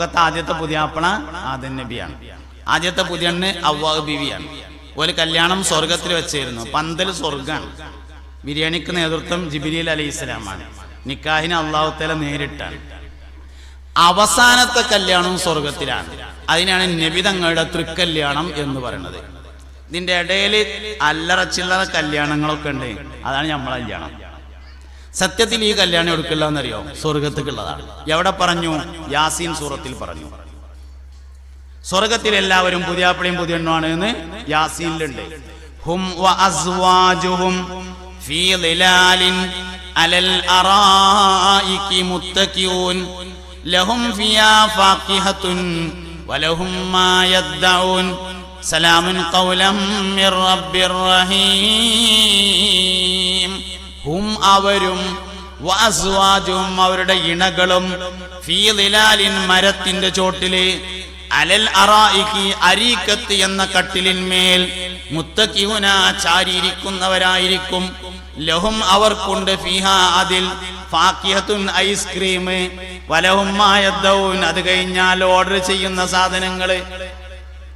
ലോകത്തെ ആദ്യത്തെ പുതിയാപ്പണ ആദൻ നബിയാണ്. ആദ്യത്തെ പുതിയണ്ണ് അവ്വാഹ് ബീവിയാണ്. ഒരു കല്യാണം സ്വർഗത്തിൽ വെച്ചായിരുന്നു പന്തൽ സ്വർഗാണ് ബിരിയാണിക്ക് നേതൃത്വം ജിബിരിൽ അലി ഇസ്ലാമാണ് നിക്കാഹിന് അള്ളാഹുത്തല നേരിട്ടാണ്. അവസാനത്തെ കല്യാണം സ്വർഗത്തിലാണ് അതിനാണ് നബി തങ്ങളുടെ തൃക്കല്യാണം എന്ന് പറയുന്നത്. ഇതിന്റെ ഇടയിൽ അല്ലറ കല്യാണങ്ങളൊക്കെ ഉണ്ട്. അതാണ് നമ്മളെ കല്യാണം. സത്യത്തിൽ ഈ കല്യാണം എടുക്കില്ല എന്നറിയോ സ്വർഗത്തേക്കുള്ളതാണ്. എവിടെ പറഞ്ഞു? യാസീൻ സൂറത്തിൽ പറഞ്ഞു. സ്വർഗത്തിൽ എല്ലാവരും പുതിയ പുതിയണ്ണുമാണ് എന്ന് യാസീനിലുണ്ട്. ഹും വ അസ്വാജുഹും ഫീ അലൽ ലഹും വലഹും മാ യദ്ദഊൻ. സലാമുൻ മിർ റഹീം. ഹും അവരും വാസ്വാജും അവരുടെ ഇണകളും ഫീലിലാലിൻ മരത്തിന്റെ ചോട്ടിൽ അലൽ അറായിക്ക് അരീക്കത്ത് എന്ന കട്ടിലിന്മേൽ മുത്തക്കിഹുന ചാരിയിരിക്കുന്നവരായിരിക്കും. ലഹും അവർക്കുണ്ട് ഫിഹ അതിൽ ഫാക്കിയത്തുൻ ഐസ്ക്രീം. വലഹും മായദ്ദൗൻ അത് കഴിഞ്ഞാൽ ഓർഡർ ചെയ്യുന്ന സാധനങ്ങൾ.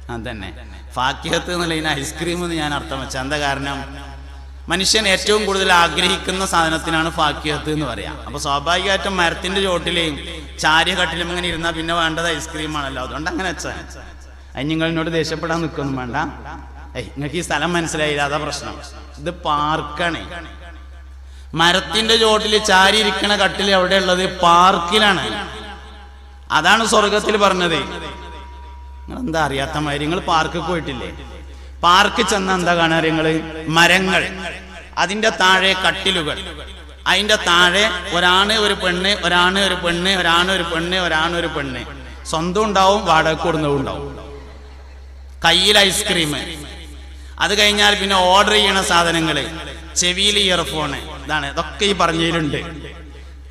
അതന്നെ. ഫാക്കിയത്ത് എന്നുള്ള ഐസ്ക്രീം എന്ന് ഞാൻ അർത്ഥം വെച്ച എന്താ കാരണം? മനുഷ്യൻ ഏറ്റവും കൂടുതൽ ആഗ്രഹിക്കുന്ന സാധനത്തിനാണ് ഫാക്കിയത്ത് എന്ന് പറയാം. അപ്പൊ സ്വാഭാവികമായിട്ടും മരത്തിന്റെ ചോട്ടിലെയും ചാരിയ കട്ടിലും ഇങ്ങനെ ഇരുന്നാൽ പിന്നെ വേണ്ടത് ഐസ്ക്രീം ആണല്ലോ അതുകൊണ്ട് അങ്ങനെ വെച്ചാൽ അത് നിങ്ങൾ ദേഷ്യപ്പെടാൻ നിൽക്കൊന്നും വേണ്ട. ഏയ് നിങ്ങൾക്ക് ഈ സ്ഥലം മനസ്സിലായില്ല. അതാ പ്രശ്നം. ഇത് പാർക്കാണ്. മരത്തിന്റെ ചോട്ടിൽ ചാരി ഇരിക്കണ കട്ടിൽ എവിടെ ഉള്ളത്? പാർക്കിലാണ്. അതാണ് സ്വർഗത്തിൽ പറഞ്ഞത്. നിങ്ങൾ എന്താ അറിയാത്ത മാതിരി? നിങ്ങൾ പാർക്കിൽ പോയിട്ടില്ലേ? പാർക്ക് ചെന്ന എന്താ കാണാ നിങ്ങൾ മരങ്ങൾ. അതിന്റെ താഴെ കട്ടിലുകൾ. അതിന്റെ താഴെ ഒരാണ് ഒരു പെണ്ണ് ഒരാണ് ഒരു പെണ്ണ് ഒരാണ് ഒരു പെണ്ണ് ഒരാണ് ഒരു പെണ്ണ്. സ്വന്തം ഉണ്ടാവും വാടക കൊടുന്നതും ഉണ്ടാവും. കയ്യിൽ ഐസ്ക്രീം. അത് കഴിഞ്ഞാൽ പിന്നെ ഓർഡർ ചെയ്യണ സാധനങ്ങൾ. ചെവിയിൽ ഇയർഫോണ്. ഇതാണ്. ഇതൊക്കെ ഈ പറഞ്ഞതിലുണ്ട്.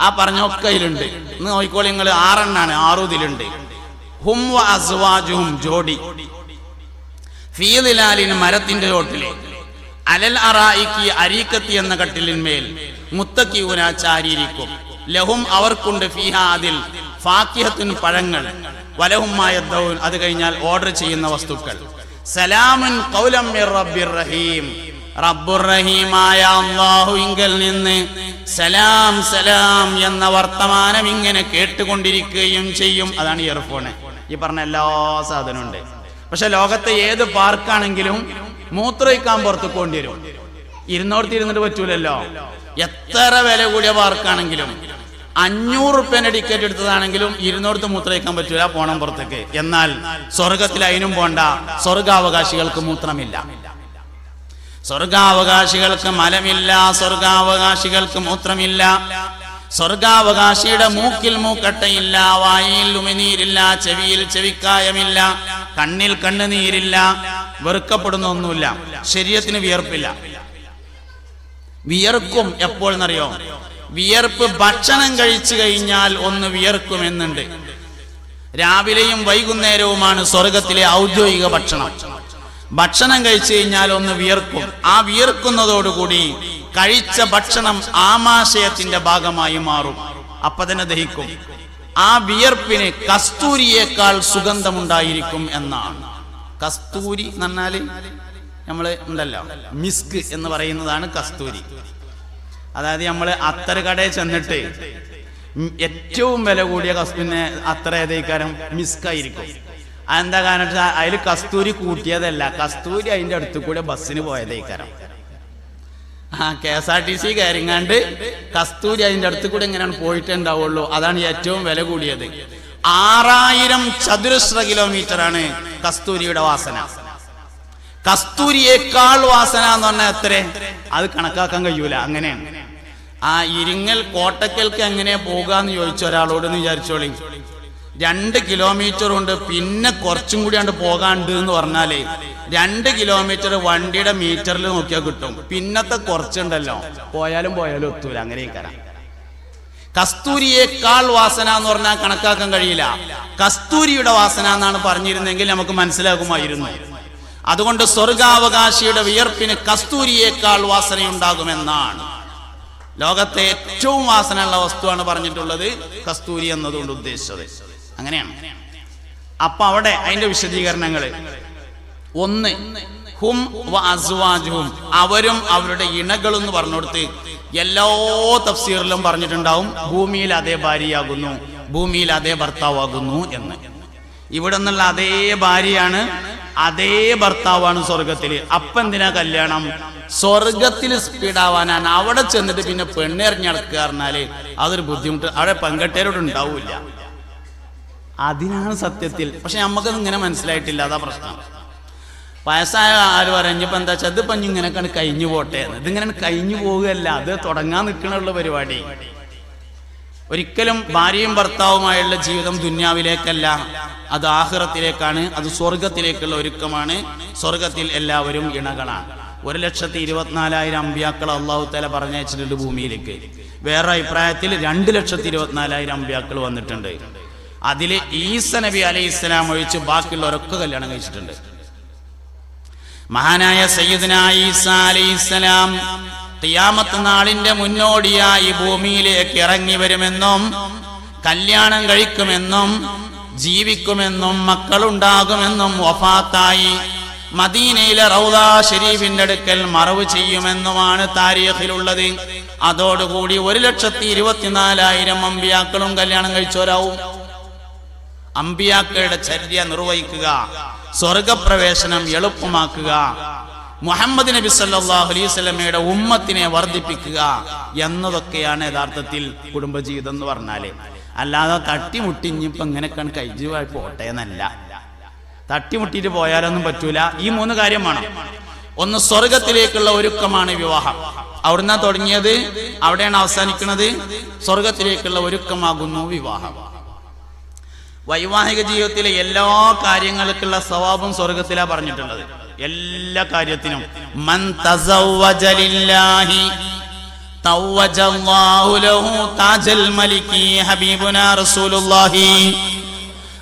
ആ പറഞ്ഞൊക്കെ ഇതിലുണ്ട് ഇന്ന് നോക്കിക്കോളി നിങ്ങൾ ആറെണ്ണാണ്. ആറു ഇതിലുണ്ട്. ഹും വ അസ്വാജുഹും. ജോഡി. ഫീദിലാലിന് മരത്തിന്റെ ചോട്ടിലെ അലൽ അറായിക്ക് അരീക്കത്തി എന്ന കട്ടിലിന്മേൽ മുത്തക്കിയൂന ചാരിയിരിക്കും ലഹും അവർക്കുണ്ട് ഫീഹ അതിൽ പഴങ്ങൾ. വലഹുമായ അത് കഴിഞ്ഞാൽ ഓർഡർ ചെയ്യുന്ന വസ്തുക്കൾ. സലാമുൻ റബ്ബിർ റഹീം. റബ്ബുർ റഹീമായ നിന്ന് സലാം സലാം എന്ന വർത്തമാനം ഇങ്ങനെ കേട്ടുകൊണ്ടിരിക്കുകയും ചെയ്യും. അതാണ് ഇയർഫോണ്. ഈ പറഞ്ഞ എല്ലാ സാധനവും ഉണ്ട്. പക്ഷെ ലോകത്തെ ഏത് പാർക്കാണെങ്കിലും മൂത്രയിക്കാൻ പുറത്ത് കൊണ്ടുവരും ഇരുന്നോടത്ത് ഇരുന്നിട്ട് പറ്റൂലല്ലോ. എത്ര വില കൂടിയ പാർക്കാണെങ്കിലും അഞ്ഞൂറ് റുപ്യന്റെ ടിക്കറ്റ് എടുത്തതാണെങ്കിലും ഇരുന്നോടത്ത് മൂത്രയിക്കാൻ പറ്റൂല പോണം പുറത്തേക്ക്. എന്നാൽ സ്വർഗത്തിൽ അതിനും പോണ്ട. സ്വർഗാവകാശികൾക്ക് മൂത്രമില്ല. സ്വർഗാവകാശികൾക്ക് മലമില്ല. സ്വർഗാവകാശികൾക്ക് മൂത്രമില്ല. സ്വർഗാവകാശിയുടെ മൂക്കിൽ മൂക്കട്ടയില്ല വായിൽ ഉമിനീരില്ല ചെവിയിൽ ചെവിക്കായമില്ല കണ്ണിൽ കണ്ണുനീരില്ല വെറുക്കപ്പെടുന്ന ഒന്നുമില്ല ശരീരത്തിന് വിയർപ്പില്ല. വിയർക്കും എപ്പോഴെന്നറിയോ? വിയർപ്പ് ഭക്ഷണം കഴിച്ചു കഴിഞ്ഞാൽ ഒന്ന് വിയർക്കുമെന്നുണ്ട്. രാവിലെയും വൈകുന്നേരവുമാണ് സ്വർഗത്തിലെ ഔദ്യോഗിക ഭക്ഷണം. ഭക്ഷണം കഴിച്ചു കഴിഞ്ഞാൽ ഒന്ന് വിയർക്കും. ആ വിയർക്കുന്നതോടുകൂടി കഴിച്ച ഭക്ഷണം ആമാശയത്തിന്റെ ഭാഗമായി മാറും. അപ്പൊ തന്നെ ദഹിക്കും. ആ വിയർപ്പിന് കസ്തൂരിയേക്കാൾ സുഗന്ധമുണ്ടായിരിക്കും എന്നാണ്. കസ്തൂരി എന്ന് നമ്മൾ ഉണ്ടല്ലോ മിസ്ക് എന്ന് പറയുന്നതാണ് കസ്തൂരി. അതായത് നമ്മൾ അത്തര കടയിൽ ചെന്നിട്ട് ഏറ്റവും വില കൂടിയ കസ് പിന്നെ അത്ര ഏതേക്കാരം മിസ്ക് ആയിരിക്കും അതെന്താ കാരണം വെച്ചാൽ അതിൽ കസ്തൂരി കൂട്ടിയതല്ല. കസ്തൂരി അതിന്റെ അടുത്ത് കൂടെ ബസ്സിന് പോയതേക്കാരം. ആ K S R T C കയറിങ്ങാണ്ട് കസ്തൂരി അതിന്റെ അടുത്ത് കൂടെ എങ്ങനെയാണ് പോയിട്ടേ ഉണ്ടാവുള്ളൂ അതാണ് ഏറ്റവും വില കൂടിയത്. ആറായിരം ചതുരശ്ര കിലോമീറ്റർ ആണ് കസ്തൂരിയുടെ വാസന. കസ്തൂരിയേക്കാൾ വാസന എന്ന് പറഞ്ഞാൽ എത്ര? അത് കണക്കാക്കാൻ കഴിയൂല. അങ്ങനെയാണ്. ആ ഇരിങ്ങൽ കോട്ടക്കൽക്ക് എങ്ങനെ പോകാന്ന് ചോദിച്ച ഒരാളോട് എന്ന് വിചാരിച്ചോളി. രണ്ട് കിലോമീറ്റർ ഉണ്ട്. പിന്നെ കുറച്ചും കൂടി അണ്ട് പോകാണ്ട് എന്ന് പറഞ്ഞാലേ രണ്ട് കിലോമീറ്റർ വണ്ടിയുടെ മീറ്ററിൽ നോക്കിയാൽ കിട്ടും. പിന്നത്തെ കുറച്ചുണ്ടല്ലോ. പോയാലും പോയാലും ഒത്തൂല അങ്ങനെ കസ്തൂരിയേക്കാൾ വാസന എന്ന് പറഞ്ഞാൽ കണക്കാക്കാൻ കഴിയില്ല. കസ്തൂരിയുടെ വാസന എന്നാണ് പറഞ്ഞിരുന്നെങ്കിൽ നമുക്ക് മനസ്സിലാകുമായിരുന്നു. അതുകൊണ്ട് സ്വർഗാവകാശിയുടെ വിയർപ്പിന് കസ്തൂരിയേക്കാൾ വാസനയുണ്ടാകുമെന്നാണ്. ലോകത്തെ ഏറ്റവും വാസനയുള്ള വസ്തുവാണ് പറഞ്ഞിട്ടുള്ളത് കസ്തൂരി എന്നതുകൊണ്ട് ഉദ്ദേശിച്ചത്. അങ്ങനെയാണ്. അപ്പൊ അവിടെ അതിന്റെ വിശദീകരണങ്ങൾ ഒന്ന് ഹും വ അസ്വാജുഹും. അവരും അവരുടെ ഇണകളും പറഞ്ഞുകൊടുത്ത് എല്ലാ തഫ്സീറിലും പറഞ്ഞിട്ടുണ്ടാവും ഭൂമിയിൽ അതേ ഭാര്യയാകുന്നു ഭൂമിയിൽ അതേ ഭർത്താവാകുന്നു എന്ന്. ഇവിടെ നിന്നുള്ള അതേ ഭാര്യയാണ് അതേ ഭർത്താവാണ് സ്വർഗത്തിൽ അപ്പൊ എന്തിനാ കല്യാണം? സ്വർഗത്തിൽ സ്പീഡാവാനാണ്. അവിടെ ചെന്നിട്ട് പിന്നെ പെണ്ണെറിഞ്ഞടക്കുക പറഞ്ഞാൽ അതൊരു ബുദ്ധിമുട്ട്. അവിടെ പെൺകെട്ടേരോട് ഉണ്ടാവില്ല. അതിനാണ് സത്യത്തിൽ. പക്ഷെ നമുക്കത് ഇങ്ങനെ മനസ്സിലായിട്ടില്ല. അതാ പ്രശ്നം. വയസ്സായ ആര് പറഞ്ഞപ്പോ എന്താ വെച്ചാൽ ഇതിപ്പം ഇങ്ങനെയൊക്കെയാണ് കഴിഞ്ഞു പോട്ടെ. ഇതിങ്ങനെ കഴിഞ്ഞു പോവുകയല്ല. അത് തുടങ്ങാൻ നിൽക്കണുള്ള പരിപാടി. ഒരിക്കലും ഭാര്യയും ഭർത്താവുമായുള്ള ജീവിതം ദുന്യാവിലേക്കല്ല. അത് ആഹ്റത്തിലേക്കാണ് അത് സ്വർഗത്തിലേക്കുള്ള ഒരുക്കമാണ്. സ്വർഗത്തിൽ എല്ലാവരും ഇണകളാണ്. ഒരു ലക്ഷത്തി ഇരുപത്തിനാലായിരം അമ്പ്യാക്കൾ അള്ളാഹു തല പറഞ്ഞയച്ചിട്ടുണ്ട് ഭൂമിയിലേക്ക്. വേറെ അഭിപ്രായത്തിൽ രണ്ട് ലക്ഷത്തി ഇരുപത്തിനാലായിരം അമ്പ്യാക്കൾ വന്നിട്ടുണ്ട്. അതിൽ ഈസ നബി അലൈഹി ഇസ്ലാം ഒഴിച്ച് ബാക്കിയുള്ളവരൊക്കെ കല്യാണം കഴിച്ചിട്ടുണ്ട്. മഹാനായ സയ്യിദ്ന ഈസ അലൈഹിസ്സലാം തിയാമത്ത് നാളിന്റെ മുന്നോടിയായി ഭൂമിയിലേക്ക് ഇറങ്ങി വരുമെന്നും കല്യാണം കഴിക്കുമെന്നും ജീവിക്കുമെന്നും മക്കളുണ്ടാകുമെന്നും വഫാത്തായി മദീനയിലെ റൗദ ഷെരീഫിന്റെ അടുക്കൽ മറവ് ചെയ്യുമെന്നുമാണ് താരീഖിലുള്ളത്. അതോടുകൂടി ഒരു ലക്ഷത്തി ഇരുപത്തിനാലായിരം അമ്പിയാക്കളും കല്യാണം കഴിച്ചവരാവും. അമ്പിയാക്കളുടെ ചര്യ നിർവഹിക്കുക സ്വർഗപ്രവേശനം എളുപ്പമാക്കുക മുഹമ്മദ് നബി സല്ലാഹു അലൈഹി വസല്ലമയുടെ ഉമ്മത്തിനെ വർദ്ധിപ്പിക്കുക എന്നതൊക്കെയാണ് യഥാർത്ഥത്തിൽ കുടുംബജീവിതം എന്ന് പറഞ്ഞാൽ. അല്ലാതെ തട്ടിമുട്ടി ഇനിയിപ്പോ ഇങ്ങനെയൊക്കെയാണ് കൈജീവായി പോട്ടെ എന്നല്ല. തട്ടിമുട്ടിയിട്ട് പോയാലൊന്നും പറ്റൂല. ഈ മൂന്ന് കാര്യം വേണം. ഒന്ന് സ്വർഗത്തിലേക്കുള്ള ഒരുക്കമാണ് വിവാഹം. അവിടുന്ന് തുടങ്ങിയത്? അവിടെയാണ് അവസാനിക്കുന്നത് സ്വർഗത്തിലേക്കുള്ള ഒരുക്കമാകുന്നു വിവാഹം. വൈവാഹിക ജീവിതത്തിലെ എല്ലാ കാര്യങ്ങൾക്കുള്ള സ്വഭാവം സ്വർഗത്തിലാ പറഞ്ഞിട്ടുള്ളത്. എല്ലാ കാര്യത്തിനും. മൻ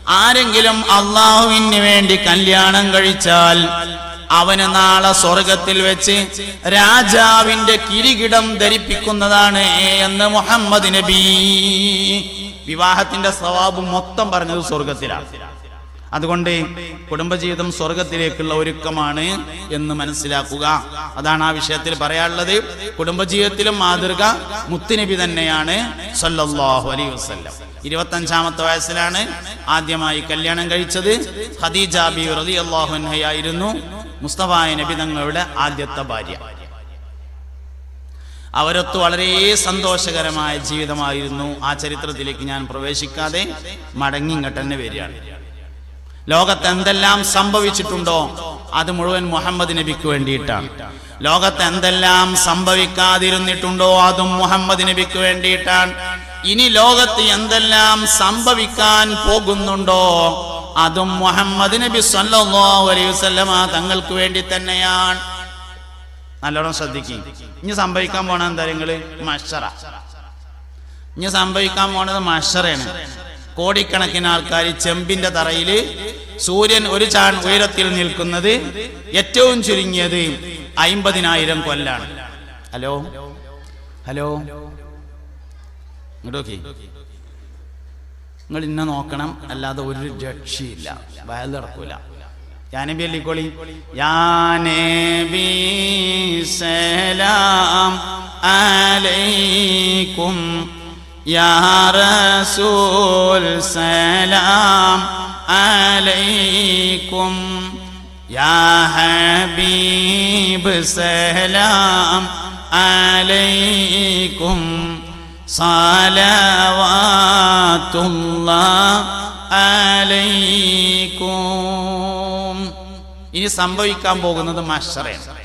ആരെങ്കിലും അള്ളാഹുവിന് വേണ്ടി കല്യാണം കഴിച്ചാൽ അവന് നാളെ സ്വർഗത്തിൽ വെച്ച് രാജാവിന്റെ കിരീടം ധരിപ്പിക്കുന്നതാണ് എന്ന് മുഹമ്മദ് നബി. വിവാഹത്തിന്റെ സ്വഭാവം മൊത്തം പറഞ്ഞത് സ്വർഗത്തിലാണ്. അതുകൊണ്ട് കുടുംബജീവിതം സ്വർഗത്തിലേക്കുള്ള ഒരുക്കമാണ് എന്ന് മനസ്സിലാക്കുക. അതാണ് ആ വിഷയത്തിൽ പറയാനുള്ളത്. കുടുംബജീവിതത്തിലും മാതൃക മുത്തുനബി തന്നെയാണ് സല്ലല്ലാഹു അലൈഹി വസല്ലം. ഇരുപത്തഞ്ചാമത്തെ വയസ്സിലാണ് ആദ്യമായി കല്യാണം കഴിച്ചത്. ഖദീജ ബി റളിയല്ലാഹു അൻഹയായിരുന്നു. മുസ്തഫായ നബി തങ്ങളുടെ ആദ്യത്തെ ഭാര്യ. അവരൊത്ത് വളരെ സന്തോഷകരമായ ജീവിതമായിരുന്നു. ആ ചരിത്രത്തിലേക്ക് ഞാൻ പ്രവേശിക്കാതെ മടങ്ങി ഇങ്ങോട്ട് തന്നെ വരികയാണ്. ലോകത്ത് എന്തെല്ലാം സംഭവിച്ചിട്ടുണ്ടോ അത് മുഴുവൻ മുഹമ്മദ് നബിക്ക് വേണ്ടിയിട്ടാണ്. ലോകത്ത് എന്തെല്ലാം സംഭവിക്കാതിരുന്നിട്ടുണ്ടോ അതും മുഹമ്മദ് നബിക്ക് വേണ്ടിയിട്ടാണ്. ഇനി ലോകത്ത് എന്തെല്ലാം സംഭവിക്കാൻ പോകുന്നുണ്ടോ അതും മുഹമ്മദ് നബി സല്ലല്ലാഹു അലൈഹി വസല്ലമ തങ്ങൾക്ക് വേണ്ടി തന്നെയാണ്. നല്ലോണം ശ്രദ്ധിക്കും. ഇനി സംഭവിക്കാൻ പോണ എന്താ നിങ്ങൾ? മഷറ. ഇനി സംഭവിക്കാൻ പോണത് മഷറയാണ്. കോടിക്കണക്കിന് ആൾക്കാർ ചെമ്പിന്റെ തറയിൽ സൂര്യൻ ഒരു ചാൺ ഉയരത്തിൽ നിൽക്കുന്നത് ഏറ്റവും ചുരുങ്ങിയത് അയിമ്പതിനായിരം കൊല്ലാണ്. ഹലോ? ഹലോ? ഇങ്ങോട്ട് നോക്കി. നിങ്ങൾ ഇന്നെ നോക്കണം അല്ലാതെ ഒരു രക്ഷയില്ല. വയൽ നടക്കൂല. യാനബി അല്ലിക്കോളി. യാനബി സലാം അലൈക്കും. യാ റസൂൽ സലാം അലൈക്കും. യാ ഹബീബ് സലാം അലൈക്കും. സലവാത്തുല്ലാ അലൈക്കും. ഇനി സംഭവിക്കാൻ പോകുന്നത് മഷറയാണ്.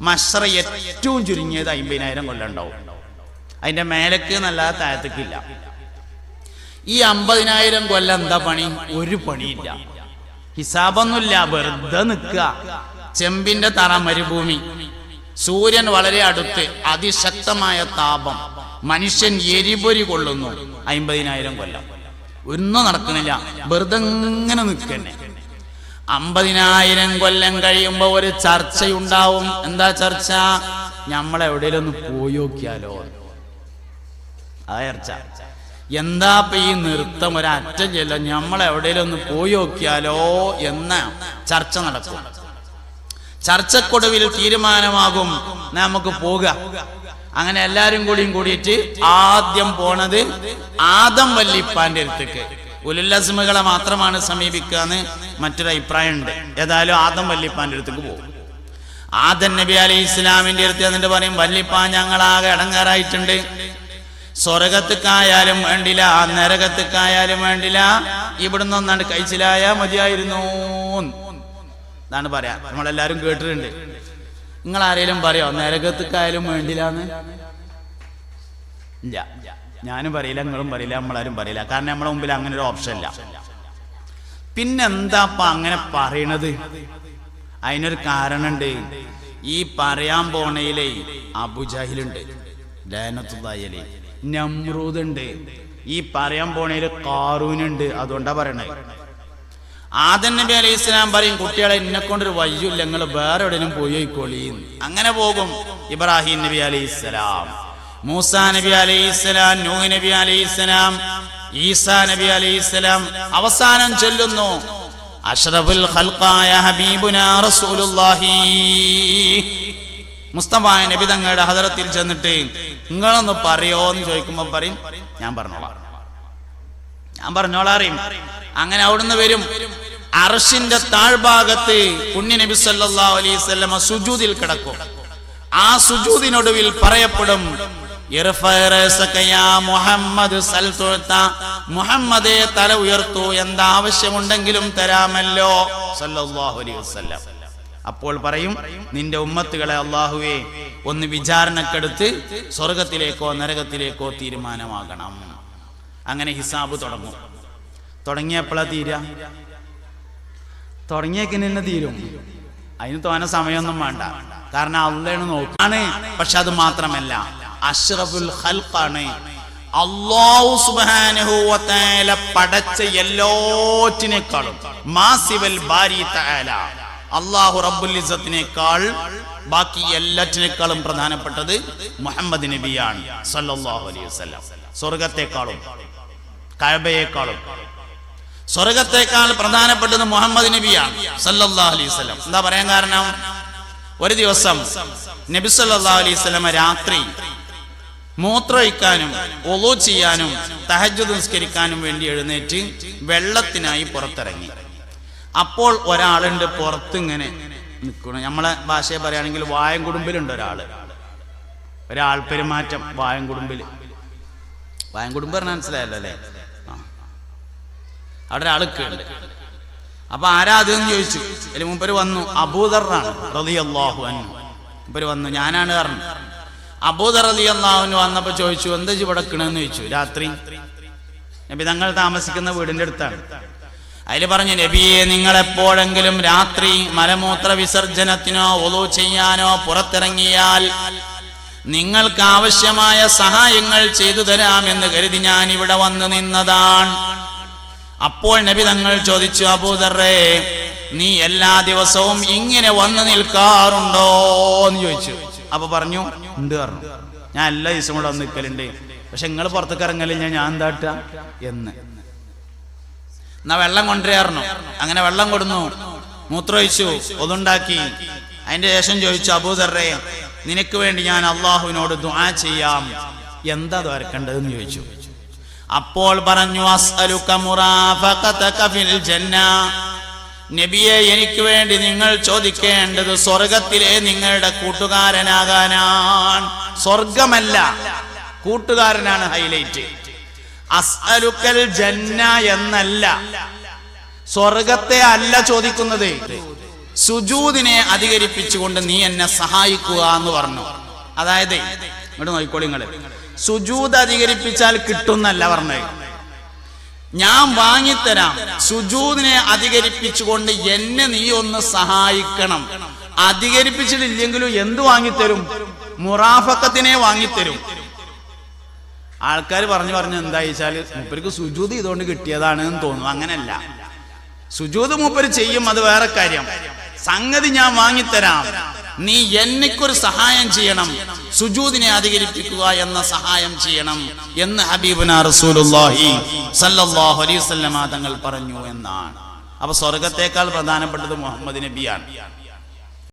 മഷറ ഏറ്റവും ചുരുങ്ങിയത് അമ്പതിനായിരം കൊല്ലം ഉണ്ടാവും. അതിന്റെ മേലക്ക് നല്ല താഴത്തേക്കില്ല. ഈ അമ്പതിനായിരം കൊല്ലം എന്താ പണി? ഒരു പണിയില്ല. ഹിസാബൊന്നുമില്ല. വെറുതെ നിൽക്കുക. ചെമ്പിന്റെ തറ മരുഭൂമി സൂര്യൻ വളരെ അടുത്ത് അതിശക്തമായ താപം. മനുഷ്യൻ എരിപൊരി കൊള്ളുന്നു. അമ്പതിനായിരം കൊല്ലം. ഒന്നും നടക്കുന്നില്ല. വെറുതെ ഇങ്ങനെ നിൽക്കണേ അമ്പതിനായിരം കൊല്ലം കഴിയുമ്പോ ഒരു ചർച്ചയുണ്ടാവും. എന്താ ചർച്ച? നമ്മളെവിടെയെങ്കിലും ഒന്ന് പോയി നോക്കിയാലോ. ആ എന്താ ഇപ്പൊ ഈ നൃത്തം? ഒരു ഒരറ്റം ചെല്ല നമ്മൾ എവിടെയെങ്കിലും ഒന്ന് പോയി നോക്കിയാലോ എന്ന ചർച്ച നടക്കും. ചർച്ചക്കൊടുവിൽ തീരുമാനമാകും. നമുക്ക് പോക. അങ്ങനെ എല്ലാരും കൂടിയും കൂടിയിട്ട് ആദ്യം പോണത് ആദം വല്ലിപ്പാന്റെ അടുത്തേക്ക്. ഉലുല്ലസ്മകളെ മാത്രമാണ് സമീപിക്കുക എന്ന് മറ്റൊരു അഭിപ്രായം ഉണ്ട് ഏതായാലും ആദം വല്ലിപ്പാന്റെ അടുത്തേക്ക് പോകും. ആദൻ നബി അലി ഇസ്ലാമിന്റെ അടുത്ത് എന്നിട്ട് പറയും വല്ലിപ്പാൻ ഞങ്ങളാകെ ഇടങ്ങാറായിട്ടുണ്ട്. സ്വർഗത്തേക്കായാലും വേണ്ടില്ല നരകത്തേക്കായാലും വേണ്ടില്ല. ഇവിടുന്ന് ഒന്നാണ്ട് കഴിച്ചിലായ മതിയായിരുന്നു. എന്നാണ് പറയാ. നമ്മളെല്ലാരും കേട്ടിട്ടുണ്ട്. നിങ്ങൾ ആരെങ്കിലും പറയോ? നരകത്തുക്കായാലും വേണ്ടിയിലാന്ന് ഇല്ല. ഞാനും പറയില്ല നിങ്ങളും പറയില്ല നമ്മളാരും പറയില്ല. കാരണം നമ്മളെ മുമ്പിൽ അങ്ങനെ ഒരു ഓപ്ഷൻ ഇല്ല. പിന്നെന്താപ്പ അങ്ങനെ പറയണത്? അതിനൊരു കാരണമുണ്ട് ഈ പറയാൻ പോണയിലെ അബുജാഹിലുണ്ട് ലാനത്തുള്ളായലേ നമ്രൂദ് ഉണ്ട്. ഈ പറയാൻ പോണയിൽ കാറൂനുണ്ട്. അതുകൊണ്ടാ പറയണത് ആദൻ നബി അലൈഹി ഇസ്ലാം പറയും കുട്ടികളെ എന്നെ കൊണ്ടൊരു വയ്യൂല്ല നിങ്ങൾ വേറെ എവിടെയും പോയി പോയിക്കോളി അങ്ങനെ പോകും ഇബ്രാഹിം നബി അലൈഹി ഇസ്ലാം മൂസ നബി അലൈഹി ഇസ്ലാം നൂഹ് നബി അലൈഹി ഇസ്ലാം ഈസാ നബി അലൈഹി ഇസ്ലാം അവസാനം ചൊല്ലുന്നു അഷ്റഫുൽ ഖൽഖായ ഹബീബുനാ റസൂലുള്ളാഹി. മുസ്തഫായ നബി തങ്ങളുടെ ഹദറത്തിൽ ചെന്നിട്ട് നിങ്ങളൊന്ന് പറയോ എന്ന് ചോദിക്കുമ്പോ പറയും ഞാൻ പറഞ്ഞോളാം. ഞാൻ പറഞ്ഞോളാറിയും അങ്ങനെ അവിടുന്ന് വരും. അർഷിന്റെ താഴ്ഭാഗത്ത് പുണ്യ നബി സല്ലല്ലാഹു അലൈഹി സുജൂതിൽ കിടക്കും. ആ സുജൂതിനൊടുവിൽ പറയപ്പെടും മുഹമ്മദ്. മുഹമ്മദേ തല ഉയർത്തു എന്താവശ്യമുണ്ടെങ്കിലും തരാമല്ലോ. അലൈഹി അപ്പോൾ പറയും നിന്റെ ഉമ്മത്തുകളെ അള്ളാഹുവേ ഒന്ന് വിചാരണക്കെടുത്ത് സ്വർഗത്തിലേക്കോ നരകത്തിലേക്കോ തീരുമാനമാകണം. അങ്ങനെ ഹിസാബ് തുടങ്ങും. തുടങ്ങിയപ്പോഴാ തീര? തുടങ്ങിയേക്കിന് തന്നെ തീരും? അതിന് തോന സമയമൊന്നും വേണ്ട. കാരണം അള്ളയാണ് നോക്കാണ് പക്ഷെ അത് മാത്രമല്ല. അഷ്റഫുൽ ഖൽഖാണ്. അള്ളാഹു തആല പടച്ച എല്ലാറ്റിനേക്കാളും മാസിവൽ ബാരി തആല. അള്ളാഹു റബ്ബുൽ ഇസ്സത്തിനേക്കാൾ ബാക്കി എല്ലാറ്റിനേക്കാളും പ്രധാനപ്പെട്ടത് മുഹമ്മദ് നബിയാണ് സല്ലല്ലാഹു അലൈഹി വസല്ലം. സ്വർഗത്തെക്കാളും കഅബയേക്കാളും സ്വർഗത്തെക്കാൾ പ്രധാനപ്പെട്ടത് മുഹമ്മദ് നബിയാണ് സല്ലല്ലാഹു അലൈഹി വസല്ലം. എന്താ പറയാൻ കാരണം? ഒരു ദിവസം നബി സല്ലല്ലാഹു അലൈഹി വസല്ലം രാത്രി മൂത്രമൊഴിക്കാനും ഒളു ചെയ്യാനും തഹജ്ജുദ് നിസ്കരിക്കാനും വേണ്ടി എഴുന്നേറ്റ് വെള്ളത്തിനായി പുറത്തിറങ്ങി. അപ്പോൾ ഒരാളുണ്ട് പുറത്തിങ്ങനെ നിൽക്കണം നമ്മളെ ഭാഷയെ പറയുകയാണെങ്കിൽ വായം കുടുംബിലുണ്ട് ഒരാൾ. ഒരാൾ പെരുമാറ്റം വായം കുടുംബിൽ വായം കുടുംബം പറഞ്ഞാൽ മനസ്സിലായല്ലോ അല്ലേ? അവിടെ ഒരാൾ ഉണ്ട് അപ്പൊ ആരാ അതെന്ന് ചോദിച്ചു. അതിന് മുമ്പര് വന്നു അബൂദറാണ് മുമ്പര് വന്നു ഞാനാണ് കാരണം അബൂദർ അലി അള്ളാഹുവിന് വന്നപ്പോ ചോദിച്ചു എന്താ ഇവിടെ കിണെന്ന് ചോദിച്ചു. രാത്രി നബി തങ്ങൾ താമസിക്കുന്ന വീടിന്റെ അടുത്താണ്. അതിൽ പറഞ്ഞു നബിയെ നിങ്ങൾ എപ്പോഴെങ്കിലും രാത്രി മലമൂത്ര വിസർജനത്തിനോ ഒലു ചെയ്യാനോ പുറത്തിറങ്ങിയാൽ നിങ്ങൾക്ക് ആവശ്യമായ സഹായങ്ങൾ ചെയ്തു തരാമെന്ന് കരുതി ഞാൻ ഇവിടെ വന്നു നിന്നതാണ്. അപ്പോൾ നബി തങ്ങൾ ചോദിച്ചു അബൂദറേ നീ എല്ലാ ദിവസവും ഇങ്ങനെ വന്നു നിൽക്കാറുണ്ടോ? എന്ന് ചോദിച്ചു. അപ്പൊ പറഞ്ഞു ഉണ്ട് പറഞ്ഞു. ഞാൻ എല്ലാ ദിവസവും കൂടെ വന്ന് നിൽക്കലുണ്ട്. പക്ഷെ നിങ്ങൾ പുറത്തേക്ക് ഇറങ്ങലില്ല ഞാൻ എന്താട്ട എന്ന്. എന്നാ വെള്ളം കൊണ്ടുവരാറുന്നു അങ്ങനെ വെള്ളം കൊടുന്നു. മൂത്രമൊഴിച്ചു ഒതുണ്ടാക്കി. അതിന്റെ ശേഷം ചോദിച്ചു അബൂദറേ നിനക്ക് വേണ്ടി ഞാൻ അള്ളാഹുവിനോട് ദുആ ചെയ്യാം. എന്താ ദ്വാരക്കേണ്ടതെന്ന് ചോദിച്ചു. അപ്പോൾ പറഞ്ഞു നബിയെ എനിക്ക് വേണ്ടി നിങ്ങൾ ചോദിക്കേണ്ടത് സ്വർഗത്തിലെ നിങ്ങളുടെ കൂട്ടുകാരനാകാനാണ്. സ്വർഗമല്ല കൂട്ടുകാരനാണ് ഹൈലൈറ്റ്. അസ്അലുക്കൽ ജന്ന എന്നല്ല സ്വർഗത്തെ അല്ല ചോദിക്കുന്നത്. സുജൂദിനെ അധികരിപ്പിച്ചുകൊണ്ട് നീ എന്നെ സഹായിക്കുക എന്ന് പറഞ്ഞു. അതായത് ഇവിടെ നോക്കിക്കോളി സുജൂദ് അധികരിപ്പിച്ചാൽ കിട്ടുന്നല്ല പറഞ്ഞത് ഞാൻ വാങ്ങിത്തരാം. സുജൂദിനെ അധികരിപ്പിച്ചുകൊണ്ട് എന്നെ നീ ഒന്ന് സഹായിക്കണം. അധികരിപ്പിച്ചിട്ടില്ലെങ്കിലും എന്ത് വാങ്ങിത്തരും? മുറാഫക്കത്തിനെ വാങ്ങിത്തരും. ആൾക്കാർ പറഞ്ഞു പറഞ്ഞു എന്താ വെച്ചാൽ മൂപ്പർക്ക് സുജൂത് ഇതുകൊണ്ട് കിട്ടിയതാണ് എന്ന് തോന്നുന്നു. അങ്ങനല്ല. സുജൂത് മൂപ്പര് ചെയ്യും അത് വേറെ കാര്യം. സംഗതി ഞാൻ വാങ്ങിത്തരാം. നീ എനിക്കൊരു സഹായം ചെയ്യണം സുജൂദിനെ അധികരിപ്പിക്കുക എന്ന സഹായം ചെയ്യണം എന്ന് ഹബീബുന റസൂലുള്ളാഹി സല്ലല്ലാഹു അലൈഹി വസല്ലമ തങ്ങൾ പറഞ്ഞു എന്നാണ്. അപ്പൊ സ്വർഗത്തേക്കാൾ പ്രധാനപ്പെട്ടത് മുഹമ്മദ് നബിയാണ്.